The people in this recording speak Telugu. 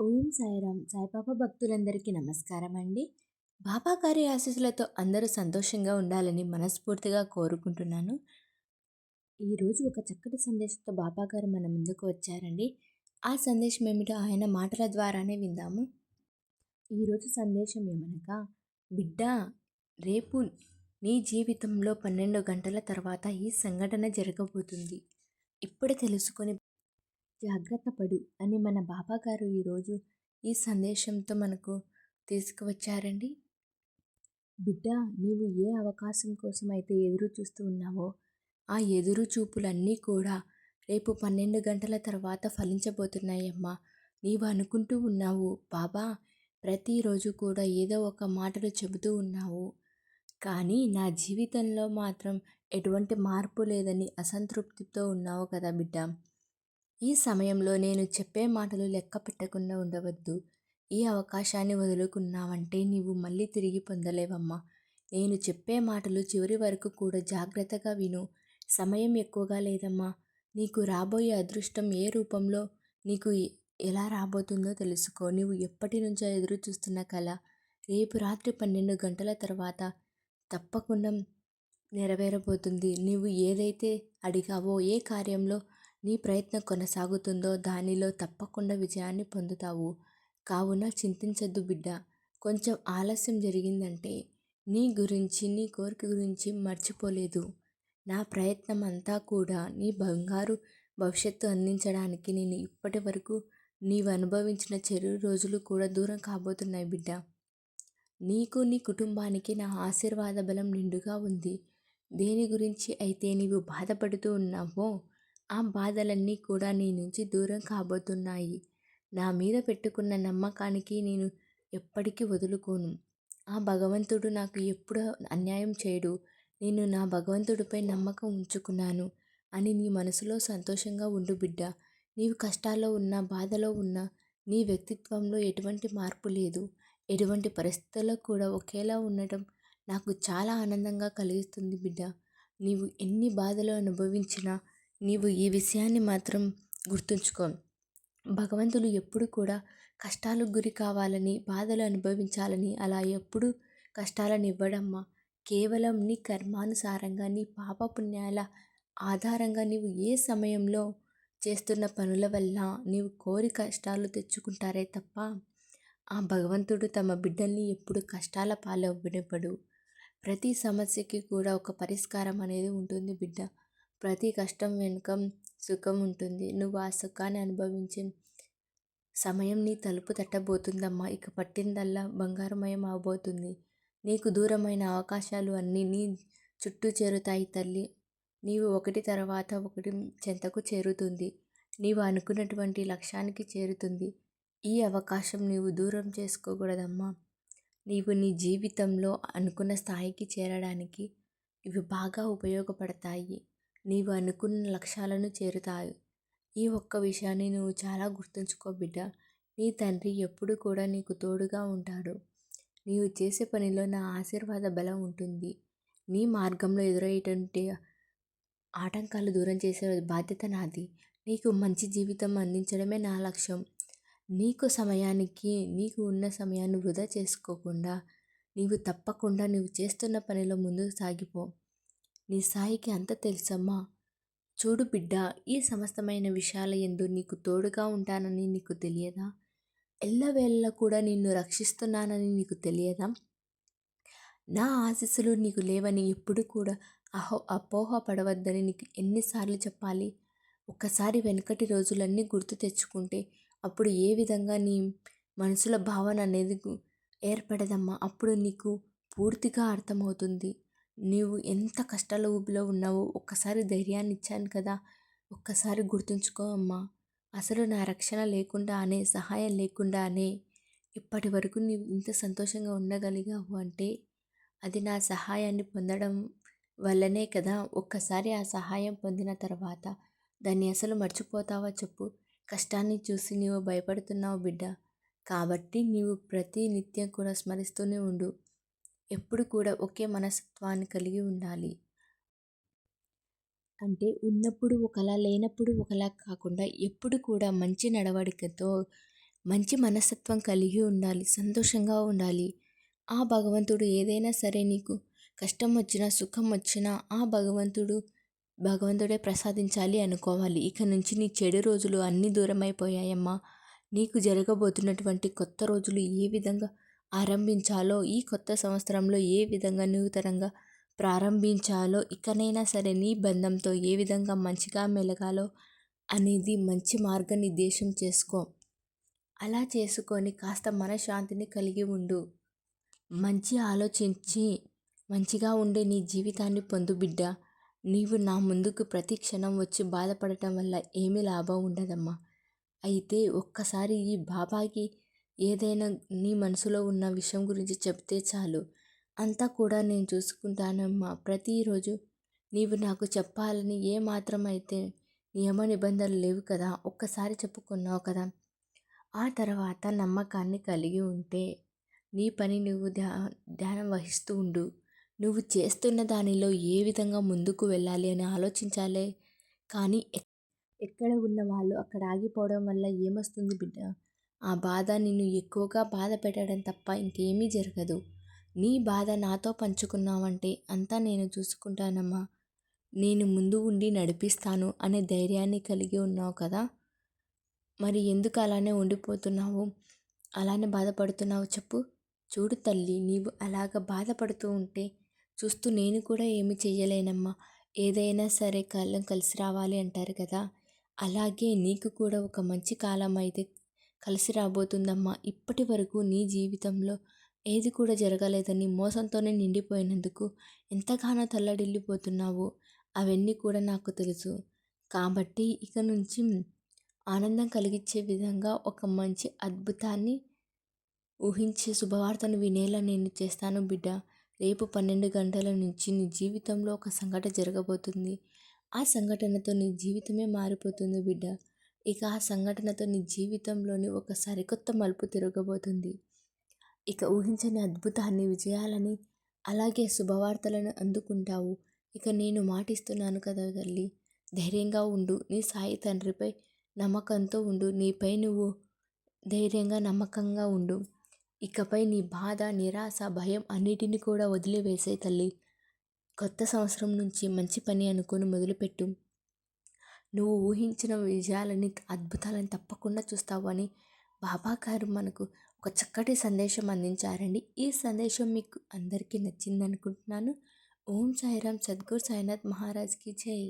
ఓం సాయిరామ్. సాయిబాబా భక్తులందరికీ నమస్కారం అండి బాబా గారి ఆశీస్సులతో అందరూ సంతోషంగా ఉండాలని మనస్ఫూర్తిగా కోరుకుంటున్నాను. ఈరోజు ఒక చక్కటి సందేశంతో బాబా గారు మన ముందుకు వచ్చారండి. ఆ సందేశం ఏమిటో ఆయన మాటల ద్వారానే విందాము. ఈరోజు సందేశం ఏమనగా బిడ్డ రేపు నీ జీవితంలో పన్నెండు గంటల తర్వాత ఈ సంఘటన జరగబోతుంది. ఇప్పుడే తెలుసుకొని జాగ్రత్త పడు అని మన బాబాగారు ఈరోజు ఈ సందేశంతో మనకు తీసుకువచ్చారండి. బిడ్డ నీవు ఏ అవకాశం కోసం అయితే ఎదురు చూస్తూ ఉన్నావో ఆ ఎదురు చూపులన్నీ కూడా రేపు పన్నెండు గంటల తర్వాత ఫలించబోతున్నాయమ్మా. నీవు అనుకుంటూ ఉన్నావు బాబా ప్రతిరోజు కూడా ఏదో ఒక మాటలు చెబుతూ ఉన్నావు. కానీ నా జీవితంలో మాత్రం ఎటువంటి మార్పు లేదని అసంతృప్తితో ఉన్నావు కదా బిడ్డ. ఈ సమయంలో నేను చెప్పే మాటలు లెక్క పెట్టకుండా ఉండవద్దు. ఈ అవకాశాన్ని వదులుకున్నావంటే నీవు మళ్ళీ తిరిగి పొందలేవమ్మా. నేను చెప్పే మాటలు చివరి వరకు కూడా జాగ్రత్తగా విను. సమయం ఎక్కువగా లేదమ్మా. నీకు రాబోయే అదృష్టం ఏ రూపంలో నీకు ఎలా రాబోతుందో తెలుసుకో. నీవు ఎప్పటి నుంచో ఎదురు చూస్తున్న కళ రేపు రాత్రి పన్నెండు గంటల తర్వాత తప్పకుండా నెరవేరబోతుంది. నీవు ఏదైతే అడిగావో ఏ కార్యంలో నీ ప్రయత్నం కొనసాగుతుందో దానిలో తప్పకుండా విజయాన్ని పొందుతావు. కావున చింతించద్దు బిడ్డ. కొంచెం ఆలస్యం జరిగిందంటే నీ గురించి నీ కోరిక గురించి మర్చిపోలేదు. నా ప్రయత్నం అంతా కూడా నీ బంగారు భవిష్యత్తు అందించడానికి నేను ఇప్పటి వరకు నీవు అనుభవించిన చెరు రోజులు కూడా దూరం కాబోతున్నాయి బిడ్డ. నీకు నీ కుటుంబానికి నా ఆశీర్వాద బలం నిండుగా ఉంది. దేని గురించి అయితే నీవు బాధపడుతూ ఉన్నావో ఆ బాధలన్నీ కూడా నీ నుంచి దూరం కాబోతున్నాయి. నా మీద పెట్టుకున్న నమ్మకానికి నేను ఎప్పటికీ వదులుకోను. ఆ భగవంతుడు నాకు ఎప్పుడు అన్యాయం చేయడు. నేను నా భగవంతుడిపై నమ్మకం ఉంచుకున్నాను అని నీ మనసులో సంతోషంగా ఉండు బిడ్డ. నీవు కష్టాల్లో ఉన్న బాధలో ఉన్న నీ వ్యక్తిత్వంలో ఎటువంటి మార్పు లేదు. ఎటువంటి పరిస్థితుల్లో కూడా ఒకేలా ఉండటం నాకు చాలా ఆనందంగా కలిగిస్తుంది బిడ్డ. నీవు ఎన్ని బాధలు అనుభవించినా నీవు ఈ విషయాన్ని మాత్రం గుర్తుంచుకో. భగవంతుడు ఎప్పుడు కూడా కష్టాలకు గురి కావాలని బాధలు అనుభవించాలని అలా ఎప్పుడు కష్టాలను ఇవ్వడమ్మా. కేవలం నీ కర్మానుసారంగా నీ పాపపుణ్యాల ఆధారంగా నీవు ఏ సమయంలో చేస్తున్న పనుల వల్ల నీవు కోరి కష్టాలు తెచ్చుకుంటారే తప్ప ఆ భగవంతుడు తమ బిడ్డల్ని ఎప్పుడు కష్టాల పాలవ్వనివ్వడు. ప్రతి సమస్యకి కూడా ఒక పరిష్కారం అనేది ఉంటుంది బిడ్డ. ప్రతి కష్టం వెనుక సుఖం ఉంటుంది. నువ్వు ఆ సుఖాన్ని అనుభవించే సమయం నీ తలుపు తట్టబోతుందమ్మా. ఇక పట్టిందల్లా బంగారమయం అవబోతుంది. నీకు దూరమైన అవకాశాలు అన్నీ నీ చుట్టూ చేరుతాయి తల్లి. నీవు ఒకటి తర్వాత ఒకటి చెంతకు చేరుతుంది. నీవు అనుకున్నటువంటి లక్ష్యానికి చేరుతుంది. ఈ అవకాశం నీవు దూరం చేసుకోకూడదమ్మా. నీవు నీ జీవితంలో అనుకున్న స్థాయికి చేరడానికి ఇవి బాగా ఉపయోగపడతాయి. నీవు అనుకున్న లక్ష్యాలను చేరుతాయి. ఈ ఒక్క విషయాన్ని నువ్వు చాలా గుర్తుంచుకో బిడ్డ. నీ తండ్రి ఎప్పుడు కూడా నీకు తోడుగా ఉంటాడు. నీవు చేసే పనిలో నా ఆశీర్వాద బలం ఉంటుంది. నీ మార్గంలో ఎదురయ్యేటువంటి ఆటంకాలు దూరం చేసే బాధ్యత నాది. నీకు మంచి జీవితం అందించడమే నా లక్ష్యం. నీకు సమయానికి నీకు ఉన్న సమయాన్ని వృధా చేసుకోకుండా నీవు తప్పకుండా నువ్వు చేస్తున్న పనిలో ముందుకు సాగిపో. నీ సాయికి అంత తెలుసమ్మా. చూడు బిడ్డ ఈ సమస్తమైన విషయాల ఎందు నీకు తోడుగా ఉంటానని నీకు తెలియదా? ఎల్లవేళ కూడా నిన్ను రక్షిస్తున్నానని నీకు తెలియదా? నా ఆశీస్సులు నీకు లేవని ఎప్పుడు కూడా అహో అపోహ పడవద్దని నీకు ఎన్నిసార్లు చెప్పాలి. ఒక్కసారి వెనకటి రోజులన్నీ గుర్తు తెచ్చుకుంటే అప్పుడు ఏ విధంగా నీ మనసుల భావన అనేది ఏర్పడదమ్మా. అప్పుడు నీకు పూర్తిగా అర్థమవుతుంది. నీవు ఎంత కష్టాల ఊబిలో ఉన్నావో ఒక్కసారి ధైర్యాన్ని ఇచ్చాను కదా. ఒక్కసారి గుర్తుంచుకో అమ్మా. అసలు నా రక్షణ లేకుండా అనే సహాయం లేకుండా అనే ఇప్పటి వరకు నీవు ఇంత సంతోషంగా ఉండగలిగావు అంటే అది నా సహాయాన్ని పొందడం వల్లనే కదా. ఒక్కసారి ఆ సహాయం పొందిన తర్వాత దాన్ని అసలు మర్చిపోతావా చెప్పు. కష్టాన్ని చూసి నీవు భయపడుతున్నావు బిడ్డ. కాబట్టి నీవు ప్రతి నిత్యం కూడా స్మరిస్తూనే ఉండు. ఎప్పుడు కూడా ఒకే మనస్తత్వాన్ని కలిగి ఉండాలి. అంటే ఉన్నప్పుడు ఒకలా లేనప్పుడు ఒకలా కాకుండా ఎప్పుడు కూడా మంచి నడవడికతో మంచి మనస్తత్వం కలిగి ఉండాలి సంతోషంగా ఉండాలి. ఆ భగవంతుడు ఏదైనా సరే నీకు కష్టం వచ్చినా సుఖం వచ్చినా ఆ భగవంతుడు భగవంతుడే ప్రసాదించాలి అనుకోవాలి. ఇక నుంచి నీ చెడు రోజులు అన్నీ దూరమైపోయాయమ్మా. నీకు జరగబోతున్నటువంటి కొత్త రోజులు ఏ విధంగా ఆరంభించాలో? ఈ కొత్త సంవత్సరంలో ఏ విధంగా నూతనంగా ప్రారంభించాలో? ఇకనైనా సరే నీ బంధంతో ఏ విధంగా మంచిగా మెలగాలో అనేది మంచి మార్గనిర్దేశం చేసుకో. అలా చేసుకొని కాస్త మనశ్శాంతిని కలిగి ఉండు. మంచి ఆలోచించి మంచిగా ఉండే నీ జీవితాన్ని పొందు బిడ్డ. నీవు నా ముందుకు ప్రతి క్షణం వచ్చి బాధపడటం వల్ల ఏమీ లాభం ఉండదమ్మా. అయితే ఒక్కసారి ఈ బాబాకి ఏదైనా నీ మనసులో ఉన్న విషయం గురించి చెప్తే చాలు. అంతా కూడా నేను చూసుకుంటానమ్మా. ప్రతిరోజు నీవు నాకు చెప్పాలని ఏ మాత్రం అయితే నియమ నిబంధనలు లేవు కదా ఒక్కసారి చెప్పుకున్నావు కదా. ఆ తర్వాత నమ్మకాన్ని కలిగి ఉంటే నీ పని నువ్వు ధ్యా ధ్యానం వహిస్తూ ఉండు. నువ్వు చేస్తున్న దానిలో ఏ విధంగా ముందుకు వెళ్ళాలి అని ఆలోచించాలే. కానీ ఎక్కడ ఉన్న వాళ్ళు అక్కడ ఆగిపోవడం వల్ల ఏమొస్తుంది బిడ్డ? ఆ బాధ నిన్ను ఎక్కువగా బాధ పెట్టడం తప్ప ఇంకేమీ జరగదు. నీ బాధ నాతో పంచుకున్నావంటే అంతా నేను చూసుకుంటానమ్మా. నేను ముందు ఉండి నడిపిస్తాను అనే ధైర్యాన్ని కలిగి ఉన్నావు కదా. మరి ఎందుకు అలానే ఉండిపోతున్నావు? అలానే బాధపడుతున్నావు చెప్పు. చూడు తల్లి నీవు అలాగ బాధపడుతూ ఉంటే చూస్తూ నేను కూడా ఏమి చెయ్యలేనమ్మా. ఏదైనా సరే కాలం కలిసి రావాలి అంటారు కదా. అలాగే నీకు కూడా ఒక మంచి కాలం అయితే కలిసి రాబోతుందమ్మా. ఇప్పటి వరకు నీ జీవితంలో ఏది కూడా జరగలేదని మోసంతోనే నిండిపోయినందుకు ఎంతగానో తల్లడిల్లిపోతున్నావు. అవన్నీ కూడా నాకు తెలుసు. కాబట్టి ఇక నుంచి ఆనందం కలిగించే విధంగా ఒక మంచి అద్భుతాన్ని ఊహించే శుభవార్తను వినేలా నేను చేస్తాను బిడ్డ. రేపు పన్నెండు గంటల నుంచి నీ జీవితంలో ఒక సంఘటన జరగబోతుంది. ఆ సంఘటనతో నీ జీవితమే మారిపోతుంది బిడ్డ. ఇక ఆ సంఘటనతో నీ జీవితంలోని ఒక సరికొత్త మలుపు తిరగబోతుంది. ఇక ఊహించని అద్భుతాన్ని విజయాలని అలాగే శుభవార్తలను అందుకుంటావు. ఇక నేను మాటిస్తున్నాను కదా తల్లి. ధైర్యంగా ఉండు. నీ సాయి తండ్రిపై నమ్మకంతో ఉండు. నీపై నువ్వు ధైర్యంగా నమ్మకంగా ఉండు. ఇకపై నీ బాధ నిరాశ భయం అన్నిటిని కూడా వదిలివేసే తల్లి. కొత్త సంవత్సరం నుంచి మంచి పని అనుకుని మొదలుపెట్టు. నువ్వు ఊహించిన విజయాలని అద్భుతాలను తప్పకుండా చూస్తావు అని బాబా గారు మనకు ఒక చక్కటి సందేశం అందించారండి. ఈ సందేశం మీకు అందరికీ నచ్చింది అనుకుంటున్నాను ఓం సాయిరామ్ సద్గురు సాయినాథ్ మహారాజ్కి జై.